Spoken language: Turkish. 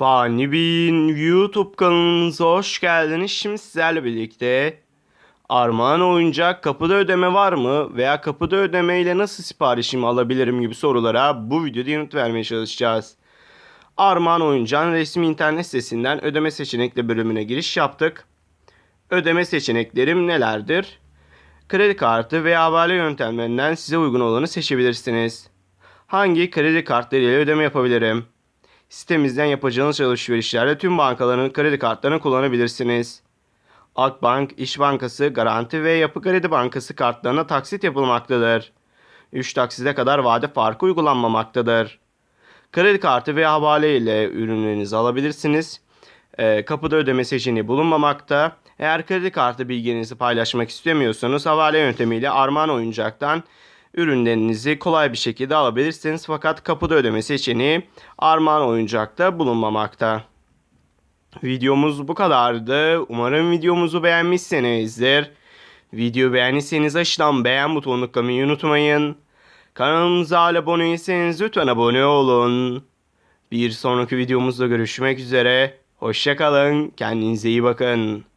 Fani Bey'in YouTube kanalımıza hoş geldiniz. Şimdi sizlerle birlikte Armağan Oyuncak kapıda ödeme var mı veya kapıda ödeme ile nasıl siparişimi alabilirim gibi sorulara bu videoda yanıt vermeye çalışacağız. Armağan Oyuncak'ın resmi internet sitesinden ödeme seçenekli bölümüne giriş yaptık. Ödeme seçeneklerim nelerdir? Kredi kartı veya havale yöntemlerinden size uygun olanı seçebilirsiniz. Hangi kredi kartlarıyla ödeme yapabilirim? Sitemizden yapacağınız alışverişlerde tüm bankaların kredi kartlarını kullanabilirsiniz. Akbank, İş Bankası, Garanti ve Yapı Kredi Bankası kartlarına taksit yapılmaktadır. 3 taksite kadar vade farkı uygulanmamaktadır. Kredi kartı veya havale ile ürünlerinizi alabilirsiniz. Ee, kapıda ödeme seçeneği bulunmamakta. Eğer kredi kartı bilginizi paylaşmak istemiyorsanız havale yöntemiyle Armağan Oyuncak'tan ürünlerinizi kolay bir şekilde alabilirsiniz. Fakat kapıda ödeme seçeneği Armağan Oyuncak'ta bulunmamakta. Videomuz bu kadardı. Umarım videomuzu beğenmişsinizdir. Video beğendiyseniz aşağıdan beğen butonuna tıklamayı unutmayın. Kanalımıza abone değilseniz lütfen abone olun. Bir sonraki videomuzda görüşmek üzere. Hoşçakalın. Kendinize iyi bakın.